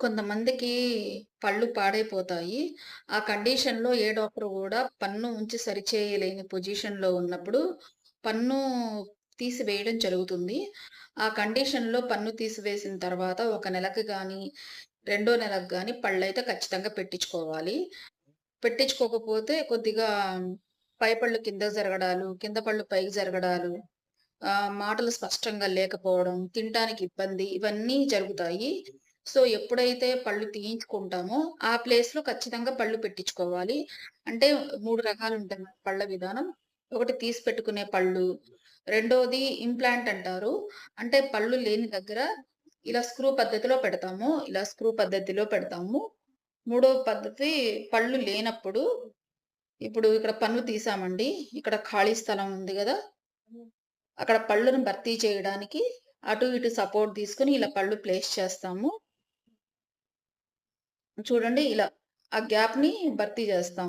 కొంతమందికి పళ్ళు పాడైపోతాయి. ఆ కండిషన్‌లో ఏ డాక్టర్ కూడా పన్ను ఉంచి సరిచేయలేని పొజిషన్‌లో ఉన్నప్పుడు పన్ను తీసివేయడం జరుగుతుంది. ఆ కండిషన్‌లో పన్ను తీసివేసిన తర్వాత ఒక నెలకు కానీ రెండో నెలకు గానీ పళ్ళైతే ఖచ్చితంగా పెట్టించుకోవాలి. పెట్టించుకోకపోతే కొద్దిగా పై పళ్ళు జరగడాలు, కింద పళ్ళు పైకి జరగడాలు, మాటలు స్పష్టంగా లేకపోవడం, తినటానికి ఇబ్బంది ఇవన్నీ జరుగుతాయి. సో, ఎప్పుడైతే పళ్ళు తీయించుకుంటామో ఆ ప్లేస్లో ఖచ్చితంగా పళ్ళు పెట్టించుకోవాలి. అంటే మూడు రకాలు ఉంటాయి పళ్ళ విధానం. ఒకటి తీసి పెట్టుకునే పళ్ళు, రెండోది ఇంప్లాంట్ అంటారు. అంటే పళ్ళు లేని దగ్గర ఇలా స్క్రూ పద్ధతిలో పెడతాము. ఇలా స్క్రూ పద్ధతిలో పెడతాము. మూడో పద్ధతి పళ్ళు లేనప్పుడు ఇప్పుడు ఇక్కడ పన్ను తీసామండి. ఇక్కడ ఖాళీ స్థలం ఉంది కదా అక్కడ పళ్ళును భర్తీ చేయడానికి అటు ఇటు సపోర్ట్ తీసుకొని ఇలా పళ్ళు ప్లేస్ చేస్తాము. చూడండి ఇలా. ఆ గ్యాప్‌ని భర్తీ చేస్తాం.